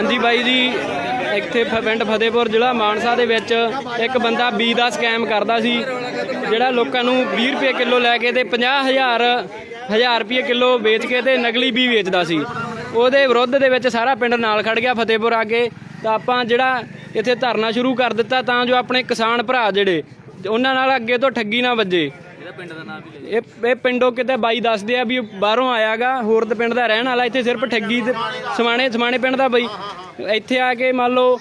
ਹਾਂਜੀ ਬਾਈ ਜੀ, ਇੱਥੇ ਫ- ਪਿੰਡ ਫਤਿਹਪੁਰ ਜ਼ਿਲ੍ਹਾ ਮਾਨਸਾ ਦੇ ਵਿੱਚ ਇੱਕ ਬੰਦਾ ਬੀ ਦਾ ਸਕੈਮ ਕਰਦਾ ਸੀ, ਜਿਹੜਾ ਲੋਕਾਂ ਨੂੰ 20 ਰੁਪਏ ਕਿਲੋ ਲੈ ਕੇ ਤੇ 50000 1000 ਰੁਪਏ ਕਿਲੋ ਵੇਚ ਕੇ ਤੇ ਨਕਲੀ ਬੀ ਵੇਚਦਾ ਸੀ। ਉਹਦੇ ਵਿਰੁੱਧ ਦੇ ਵਿੱਚ ਸਾਰਾ ਪਿੰਡ ਨਾਲ ਖੜ ਗਿਆ ਫਤਿਹਪੁਰ ਆਗੇ ਤਾਂ ਆਪਾਂ ਜਿਹੜਾ ਇੱਥੇ ਧਰਨਾ ਸ਼ੁਰੂ ਕਰ ਦਿੱਤਾ, ਤਾਂ ਜੋ ਆਪਣੇ ਕਿਸਾਨ ਭਰਾ ਜਿਹੜੇ ਉਹਨਾਂ ਨਾਲ ਅੱਗੇ ਤੋਂ ਠੱਗੀ ਨਾ ਵੱਜੇ। ਇਹ ਇਹ ਪਿੰਡੋਂ ਕਿਤੇ ਬਾਈ ਦੱਸਦੇ ਆ ਵੀ ਬਾਹਰੋਂ ਆਇਆਗਾ ਹੋਰ ਤੇ ਪਿੰਡ ਦਾ ਰਹਿਣ ਵਾਲਾ ਇੱਥੇ ਸਿਰਫ ਠੱਗੀ ਤੇ ਸਮਾਣੇ ਸਮਾਣੇ ਪਿੰਡ ਦਾ ਬਈ। ਇੱਥੇ ਆ ਕੇ ਮੰਨ ਲਓ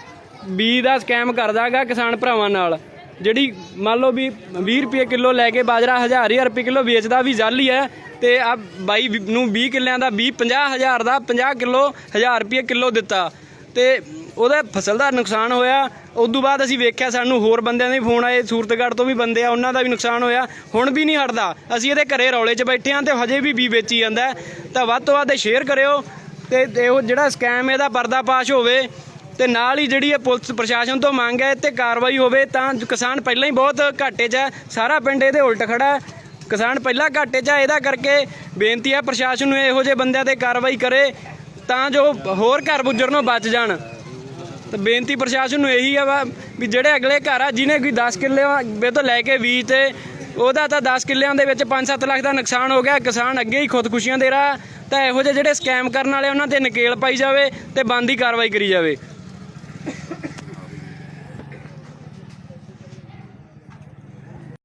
ਬੀ ਦਾ ਸਕੈਮ ਕਰਦਾਗਾ ਕਿਸਾਨ ਭਰਾਵਾਂ ਨਾਲ। ਜਿਹੜੀ ਮੰਨ ਲਓ ਵੀ 20 ਰੁਪਏ ਕਿਲੋ ਲੈ ਕੇ ਬਾਜਰਾ 1000 1000 ਰੁਪਏ ਕਿਲੋ ਵੇਚਦਾ ਵੀ ਜਾਲੀ ਹੈ ਤੇ ਆ ਬਾਈ ਵੀ- ਨੂੰ 20 ਕਿੱਲਿਆਂ ਦਾ 20 50000 ਦਾ 50 ਕਿਲੋ 1000 ਰੁਪਏ ਕਿਲੋ ਦਿੱਤਾ। ਤੇ ਉਹਦਾ ਫਸਲ ਦਾ ਨੁਕਸਾਨ ਹੋਇਆ ਉਸ ਤੋਂ ਬਾਅਦ ਅਸੀਂ ਵੇਖਿਆ ਸਾਨੂੰ ਹੋਰ ਬੰਦਿਆਂ ਦੇ ਫੋਨ ਆਏ, ਸੂਰਤਗੜ੍ਹ ਤੋਂ ਵੀ ਬੰਦੇ ਆ, ਉਹਨਾਂ ਦਾ ਵੀ ਨੁਕਸਾਨ ਹੋਇਆ, ਹੁਣ ਵੀ ਨਹੀਂ ਹਟਦਾ। ਅਸੀਂ ਇਹਦੇ ਘਰੇ ਰੌਲੇ 'ਚ ਬੈਠੇ ਆਂ ਤੇ ਹਜੇ ਵੀ ਬੀ ਵੇਚੀ ਜਾਂਦਾ ਤਾਂ ਵੱਧ ਤੋਂ ਵੱਧ ਸ਼ੇਅਰ ਕਰਿਓ ਤੇ ਇਹੋ ਜਿਹੜਾ ਸਕੈਮ ਇਹਦਾ ਪਰਦਾਫਾਸ਼ ਹੋਵੇ ਤੇ ਨਾਲ ਹੀ ਜਿਹੜੀ ਇਹ ਪੁਲਿਸ ਪ੍ਰਸ਼ਾਸਨ ਤੋਂ ਮੰਗ ਹੈ ਤੇ ਕਾਰਵਾਈ ਹੋਵੇ ਤਾਂ ਕਿਸਾਨ ਪਹਿਲਾਂ ਹੀ ਬਹੁਤ ਘਾਟੇ 'ਚ ਹੈ, ਸਾਰਾ ਪਿੰਡ ਇਹਦੇ ਉਲਟ ਖੜਾ ਹੈ। ਕਿਸਾਨ ਪਹਿਲਾਂ ਘਾਟੇ 'ਚ ਹੈ, ਇਹਦਾ ਕਰਕੇ ਬੇਨਤੀ ਹੈ ਪ੍ਰਸ਼ਾਸਨ ਨੂੰ ਇਹੋ ਜਿਹੇ ਬੰਦਿਆਂ ਤੇ ਕਾਰਵਾਈ ਕਰੇ ਤਾਂ ਜੋ ਹੋਰ ਘਰ ਗੁੱਜਰ ਨੂੰ ਬਚ ਜਾਣ। ਤੇ ਬੇਨਤੀ ਪ੍ਰਸ਼ਾਸਨ ਨੂੰ ਇਹੀ ਆ ਵਾ ਵੀ ਜਿਹੜੇ ਅਗਲੇ ਘਰ ਆ, ਜਿਹਨੇ ਕੋਈ 10 ਕਿੱਲੇ ਵੇ ਤੋਂ ਲੈ ਕੇ 20 ਤੇ ਉਹਦਾ ਤਾਂ 10 ਕਿੱਲਿਆਂ ਦੇ ਵਿੱਚ 5-7 ਲੱਖ ਦਾ ਨੁਕਸਾਨ ਹੋ ਗਿਆ, ਕਿਸਾਨ ਅੱਗੇ ਹੀ ਖੁਦਕੁਸ਼ੀਆਂ ਦੇ ਰਿਹਾ। ਤਾਂ ਇਹੋ ਜਿਹੇ ਜਿਹੜੇ ਸਕੈਮ ਕਰਨ ਵਾਲੇ ਉਹਨਾਂ ਤੇ ਨਕੇਲ ਪਾਈ ਜਾਵੇ ਤੇ ਬੰਦੀ ਕਾਰਵਾਈ ਕਰੀ ਜਾਵੇ।